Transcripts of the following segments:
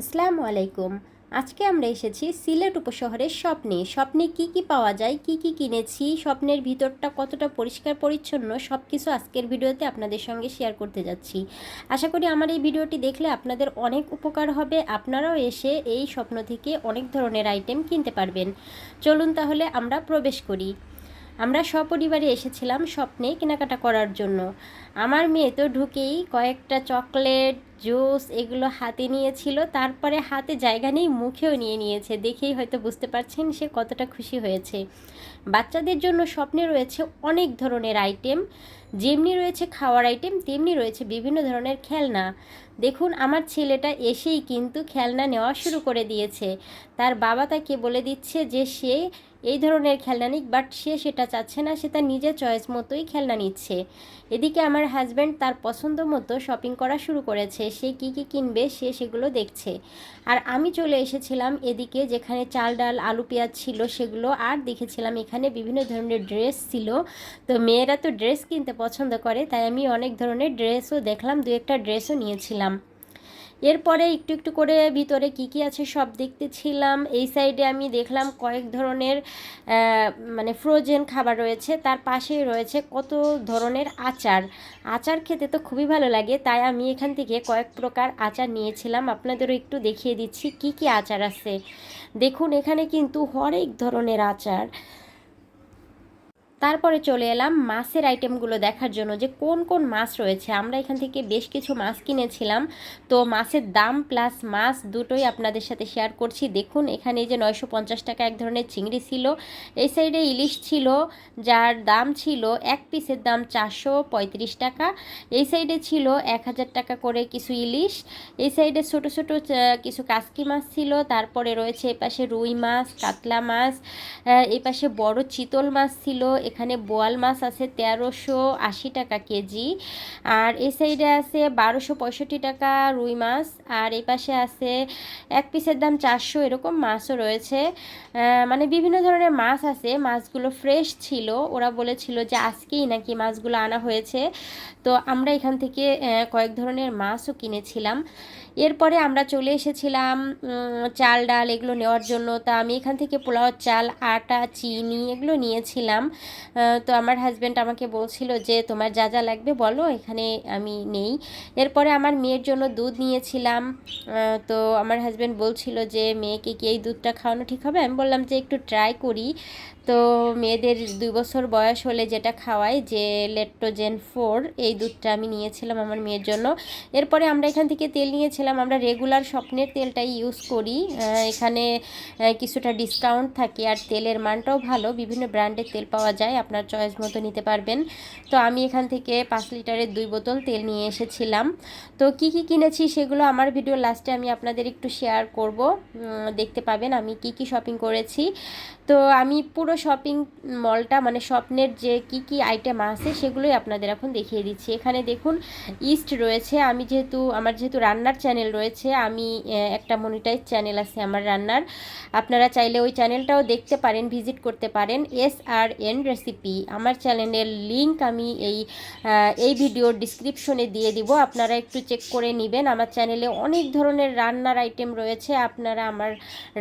আসসালামু আলাইকুম। আজকে আমরা এসেছি সিলেট উপশহরের স্বপ্নে। স্বপ্নে কি কি পাওয়া যায়, কি কি কিনেছি, স্বপ্নের ভিতরটা কতটা পরিষ্কার, পরিচ্ছন্ন সব কিছু আজকের ভিডিওতে আপনাদের সঙ্গে শেয়ার করতে যাচ্ছি। আশা করি আমার এই ভিডিওটি দেখলে আপনাদের অনেক উপকার হবে। আপনারাও এসে এই স্বপ্ন থেকে অনেক ধরনের আইটেম কিনতে পারবেন। চলুন তাহলে আমরা প্রবেশ করি। আমরা সপরিবারে এসেছিলাম স্বপ্নে কেনাকাটা করার জন্য। আমার মেয়ে তো ঢুকেই কয়েকটা চকলেট জুস এগুলো হাতে নিয়েছিল, তারপরে হাতে জায়গা নেই, মুখেও নিয়ে নিয়েছে। দেখেই হয়তো বুঝতে পারছেন সে কতটা খুশি হয়েছে। বাচ্চাদের জন্য স্বপ্নে রয়েছে অনেক ধরনের আইটেম যেমনি রয়েছে খাওয়ার আইটেম তেমনি রয়েছে বিভিন্ন ধরনের খেলনা। দেখুন, আমার ছেলেটা এসেই কিন্তু খেলনা নেওয়া শুরু করে দিয়েছে। তার বাবা তাকে বলে দিচ্ছে যে, সে এই ধরনের খেলনা নিক বাট সে সেটা চাচ্ছে না, সে তার নিজের চয়েস মতোই খেলনা নিচ্ছে। এদিকে আমার হাজব্যান্ড তার পছন্দ মতো শপিং করা শুরু করেছে। সে কি কি কিনবে সে সেগুলো দেখছে। আর আমি চলে এসেছিলাম এদিকে যেখানে চাল ডাল, আলু পেঁয়াজ ছিল সেগুলো। আর দেখেছিলাম এখানে বিভিন্ন ধরনের ড্রেস ছিল। তো মেয়েরা তো ড্রেস কিনতে পছন্দ করে, তাই আমি অনেক ধরনের ড্রেসও দেখলাম দু একটা ড্রেসও নিয়েছিলাম। এরপরে একটু একটু করে ভিতরে কি কি আছে সব দেখতেছিলাম। এই সাইডে আমি দেখলাম কয়েক ধরনের মানে ফ্রোজেন খাবার রয়েছে। তার পাশেই রয়েছে কত ধরনের আচার। আচার খেতে তো খুবই ভালো লাগে, তাই আমি এখান থেকে কয়েক প্রকার আচার নিয়েছিলাম। আপনাদেরও একটু দেখিয়ে দিচ্ছি কি কি আচার আছে। দেখুন, এখানে কিন্তু হরেক ধরনের আচার। তারপরে চলে এলাম মাছের আইটেমগুলো দেখার জন্য যে কোন কোন মাছ রয়েছে। আমরা এখান থেকে বেশ কিছু মাছ কিনেছিলাম। তো মাছের দাম প্লাস মাছ দুটোই আপনাদের সাথে শেয়ার করছি। দেখুন, এখানে যে নয়শো পঞ্চাশ টাকা এক ধরনের চিংড়ি ছিল। এই সাইডে ইলিশ ছিল, যার দাম ছিল এক পিসের দাম চারশো পঁয়ত্রিশ টাকা। এই সাইডে ছিল এক হাজার টাকা করে কিছু ইলিশ। এই সাইডে ছোট ছোট কিছু কাসকি মাছ ছিল। তারপরে রয়েছে এপাশে রুই মাছ, কাতলা মাছ এই পাশে বড় চিতল মাছ ছিল। এখানে বোয়াল মাছ আছে তেরোশো আশি টাকা কেজি। আর এই সাইডে আছে বারোশো পঁয়ষট্টি টাকা রুই মাছ। আর এই পাশে আছে এক পিসের দাম চারশো এরকম মাছও রয়েছে। মানে বিভিন্ন ধরনের মাছ আছে। মাছগুলো ফ্রেশ ছিল। ওরা বলেছিল যে আজকেই নাকি মাছগুলো আনা হয়েছে। তো আমরা এখান থেকে কয়েক ধরনের মাছও কিনেছিলাম। এরপরে আমরা চলে এসেছিলাম চাল, ডাল এগুলো নেওয়ার জন্য। তা আমি এখান থেকে পোলাও, চাল, আটা, চিনি এগুলো নিয়েছিলাম। তো আমার হাজব্যান্ড আমাকে বলছিল যে, তোমার যা যা লাগবে বলো, এখানে আমি নেই। এরপরে আমার মেয়ের জন্য দুধ নিয়েছিলাম। তো আমার হাজব্যান্ড বলছিল যে, মেয়েকে কি এই দুধটা খাওয়ানো ঠিক হবে? আমি বললাম যে, একটু ট্রাই করি। তো মেয়েদের দুই বছর বয়স হলে যেটা খাওয়াই, যে লেট্টোজেন ফোর, এই দুধটা আমি নিয়েছিলাম আমার মেয়ের জন্য। এরপরে আমরা এখান থেকে তেল নিয়েছিলাম, আমরা রেগুলার স্বপ্নের তেলটাই ইউজ করি। এখানে কিছুটা ডিসকাউন্ট থাকে আর তেলের মানটাও ভালো। বিভিন্ন ব্র্যান্ডের তেল পাওয়া যায়, আপনার চয়েস মতো নিতে পারবেন। তো আমি এখান থেকে পাঁচ লিটারের দুই বোতল তেল নিয়ে এসেছিলাম। তো কি কি কিনেছি সেগুলো আমার ভিডিও লাস্টে আমি আপনাদের একটু শেয়ার করব। দেখতে পাবেন আমি কি কি শপিং করেছি। তো আমি পুরো শপিং মলটা মানে স্বপ্নের যে কি কি আইটেম আছে, সেগুলোই আপনাদের এখন দেখিয়ে দিচ্ছি। এখানে দেখুন ইস্ট রয়েছে, আমি যেহেতু, আমার যেহেতু রান্নার চ্যানেল রয়েছে, আমি একটা মনিটাইজ চ্যানেল আছে আমার রান্নার। আপনারা চাইলে ওই চ্যানেলটাও দেখতে পারেন ভিজিট করতে পারেন এস আর এন রেসিপি আমার চ্যানেলের লিঙ্ক আমি এই এই ভিডিওর ডিসক্রিপশনে দিয়ে দিব, আপনারা একটু চেক করে নেবেন। আমার চ্যানেলে অনেক ধরনের রান্নার আইটেম রয়েছে, আপনারা আমার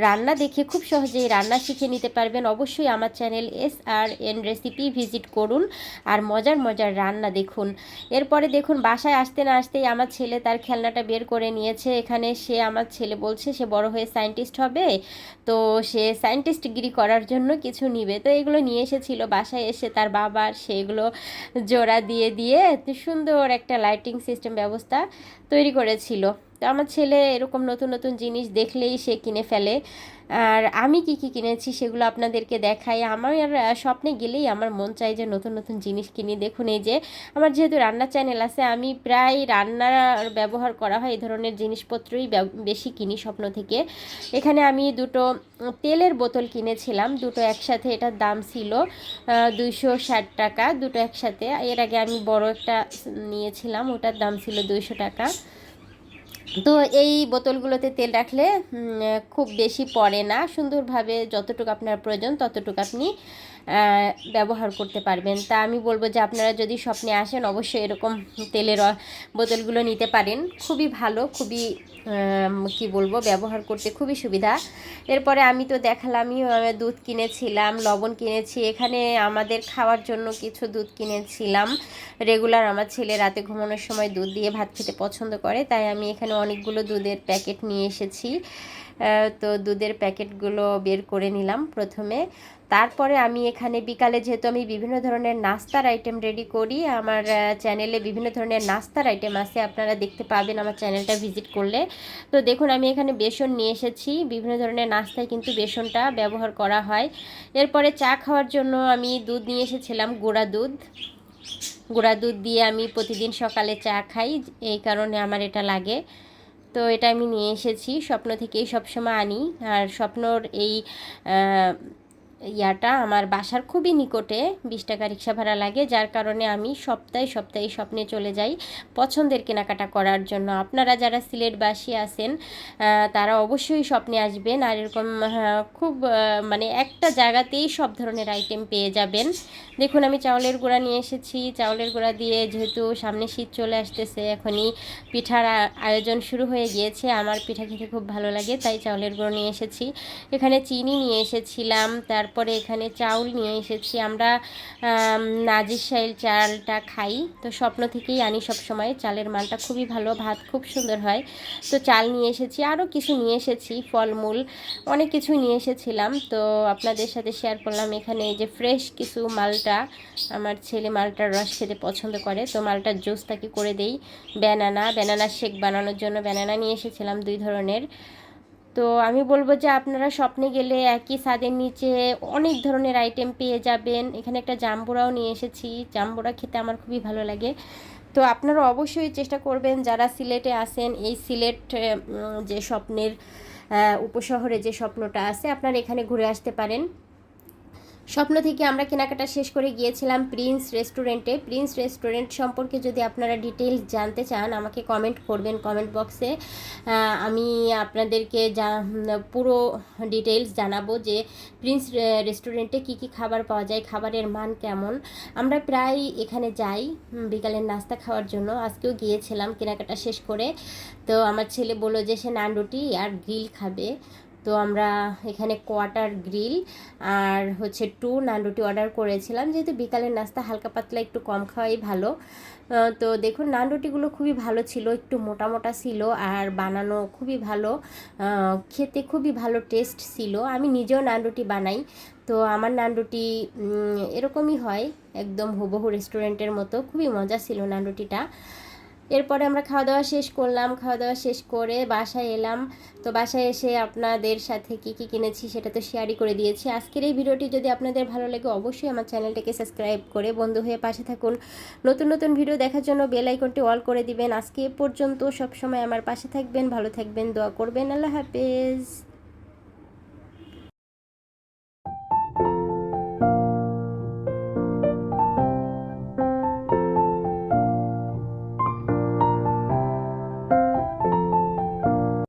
রান্না দেখে খুব সহজেই রান্না শিখে নিতে পারবেন। অবশ্যই আমার channel S R N recipe visit করুন আর মজার মজার রান্না দেখুন। এরপরে দেখুন, বাসায় আসতে না আসতেই আমার ছেলে তার খেলনাটা বের করে নিয়েছে। এখানে সে আমার ছেলে বলছে, সে বড় হয়ে সায়েন্টিস্ট হবে, তো সে সায়েন্টিস্ট ডিগ্রি করার জন্য কিছু নিবে। তো এগুলো নিয়ে এসেছিল, বাসায় এসে তার বাবার সেগুলো জোড়া দিয়ে দিয়ে সুন্দর একটা লাইটিং সিস্টেম ব্যবস্থা তৈরি করেছিল। তো আমার ছেলে এরকম নতুন নতুন জিনিস দেখলেই সে কিনে ফেলে। আর আমি কি কি কিনেছি সেগুলো আপনাদেরকে দেখাই। আমার আর স্বপ্নে গেলেই আমার মন চাই যে নতুন নতুন জিনিস কিনি। দেখুন, এই যে আমার যেহেতু রান্নার চ্যানেল আছে, আমি প্রায় রান্নার ব্যবহার করা হয় এই ধরনের জিনিসপত্রই বেশি কিনি স্বপ্ন থেকে। এখানে আমি দুটো তেলের বোতল কিনেছিলাম, দুটো একসাথে। এটার দাম ছিল দুইশো ষাট টাকা। দুটো একসাথে। এর আগে আমি বড় একটা নিয়েছিলাম, ওটার দাম ছিল দুইশো টাকা। তো এই বোতলগুলোতে তেল রাখলে খুব বেশি পড়ে না। সুন্দরভাবে যতটুকু আপনার প্রয়োজন ততটুকু আপনি ব্যবহার করতে পারবেন। তা আমি বলব যে আপনারা যদি স্বপ্নে আসেন, অবশ্যই এরকম তেলের বোতলগুলো নিতে পারেন। খুবই ভালো, খুবই কি বলব, ব্যবহার করতে খুবই সুবিধা। এরপরে আমি তো দেখালামই দুধ কিনেছিলাম, লবণ কিনেছি। এখানে আমাদের খাওয়ার জন্য কিছু দুধ কিনেছিলাম। রেগুলার আমার ছেলে রাতে ঘুমানোর সময় দুধ দিয়ে ভাত খেতে পছন্দ করে, তাই আমি এখানে অনেকগুলো দুধের প্যাকেট নিয়ে এসেছি। তো দুধের প্যাকেটগুলো বের করে নিলাম প্রথমে। তারপরে আমি এখানে বিকালে যেহেতু আমি বিভিন্ন ধরনের নাস্তার আইটেম রেডি করি, আমার চ্যানেলে বিভিন্ন ধরনের নাস্তার আইটেম আছে, আপনারা দেখতে পাবেন আমার চ্যানেলটা ভিজিট করলে। তো দেখুন, আমি এখানে বেসন নিয়ে এসেছি। বিভিন্ন ধরনের নাস্তায় কিন্তু বেসনটা ব্যবহার করা হয়। এরপরে চা খাওয়ার জন্য আমি দুধ নিয়ে এসেছিলাম, গুঁড়া দুধ। গুঁড়া দুধ দিয়ে আমি প্রতিদিন সকালে চা খাই, এই কারণে আমার এটা লাগে। তো এটা আমি নিয়ে এসেছি স্বপ্ন থেকেই সবসময় আনি। আর স্বপ্নর এই ইয়াটা আমার বাসার খুবই নিকটে, বিশ টাকা রিক্সা ভাড়া লাগে, যার কারণে আমি সপ্তাহে সপ্তাহে স্বপ্নে চলে যাই পছন্দের কেনাকাটা করার জন্য। আপনারা যারা সিলেটবাসী আছেন তারা অবশ্যই স্বপ্নে আসবেন আর এরকম খুব মানে একটা জায়গাতেই সব ধরনের আইটেম পেয়ে যাবেন। দেখুন, আমি চাউলের গুঁড়া নিয়ে এসেছি। চাউলের গুঁড়া দিয়ে যেহেতু সামনে শীত চলে আসতেছে, এখনই পিঠার আয়োজন শুরু হয়ে গিয়েছে। আমার পিঠা খেতে খুব ভালো লাগে, তাই চাউলের গুঁড়ো নিয়ে এসেছি। এখানে চিনি নিয়ে এসেছিলাম তারপরে এখানে চাউল নিয়ে এসেছি। আমরা নাজির শাইল চালটা খাই। তো স্বপ্ন থেকেই আনি সব সময় চালের মালটা খুবই ভালো, ভাত খুব সুন্দর হয়। তো চাল নিয়ে এসেছি, আরও কিছু নিয়ে এসেছি, ফলমূল, অনেক কিছু নিয়ে এসেছিলাম। তো আপনাদের সাথে শেয়ার করলাম এখানে এই যে ফ্রেশ কিছু মালটা। আমার ছেলে মালটার রস খেতে পছন্দ করে। তো মালটার জুস তাকে করে দেই। ব্যানানা ব্যানানা শেক বানানোর জন্য ব্যানানা নিয়ে এসেছিলাম দুই ধরনের। তো আমি বলব যে আপনারা স্বপ্নে গেলে একই ছাদের নিচে অনেক ধরনের আইটেম পেয়ে যাবেন। এখানে একটা জাম্বুরাও নিয়ে এসেছি। জাম্বুরা খেতে আমার খুবই ভালো লাগে। তো আপনারা অবশ্যই চেষ্টা করবেন যারা সিলেটে আসেন এই সিলেট যে স্বপ্নের উপশহরে যে স্বপ্নটা আছে, আপনারা এখানে ঘুরে আসতে পারেন। স্বপ্ন থেকে আমরা কেনাকাটা শেষ করে গিয়েছিলাম প্রিন্স রেস্টুরেন্টে। প্রিন্স রেস্টুরেন্ট সম্পর্কে যদি আপনারা ডিটেলস জানতে চান, আমাকে কমেন্ট করবেন কমেন্ট বক্সে আমি আপনাদেরকে যা পুরো ডিটেলস জানাব যে প্রিন্স রেস্টুরেন্টে কি কি খাবার পাওয়া যায়, খাবারের মান কেমন। আমরা প্রায় এখানে যাই বিকালের নাস্তা খাওয়ার জন্য। আজকেও গিয়েছিলাম কেনাকাটা শেষ করে। তো আমার ছেলে বলল যে, সে নান রুটি আর গ্রিল খাবে। তো আমরা এখানে কোয়াটার গ্রিল আর হচ্ছে টু নান রুটি অর্ডার করেছিলাম। যেহেতু বিকালের নাস্তা হালকা পাতলা, একটু কম খাওয়াই ভালো। তো দেখুন, নান রুটিগুলো খুবই ভালো ছিল, একটু মোটা মোটা ছিল আর বানানো খুবই ভালো। খেতে খুবই ভালো টেস্ট ছিল। আমি নিজেও নান রুটি বানাই। তো আমার নান রুটি এরকমই হয়, একদম হুবহু রেস্টুরেন্টের মতো। খুবই মজা ছিল নান রুটিটা। এরপরে আমরা খাওয়া দাওয়া শেষ করলাম। খাওয়া দাওয়া শেষ করে বাসায় এলাম। তো বাসায় এসে আপনাদের সাথে কি কি কিনেছি সেটা তো শেয়ারই করে দিয়েছি। আজকের এই ভিডিওটি যদি আপনাদের ভালো লাগে, অবশ্যই আমার চ্যানেলটাকে সাবস্ক্রাইব করে বন্ধু হয়ে পাশে থাকুন। নতুন নতুন ভিডিও দেখার জন্য বেল আইকনটি অল করে দিবেন। আজকে এ পর্যন্ত সবসময় আমার পাশে থাকবেন, ভালো থাকবেন, দোয়া করবেন। আল্লাহ হাফেজ।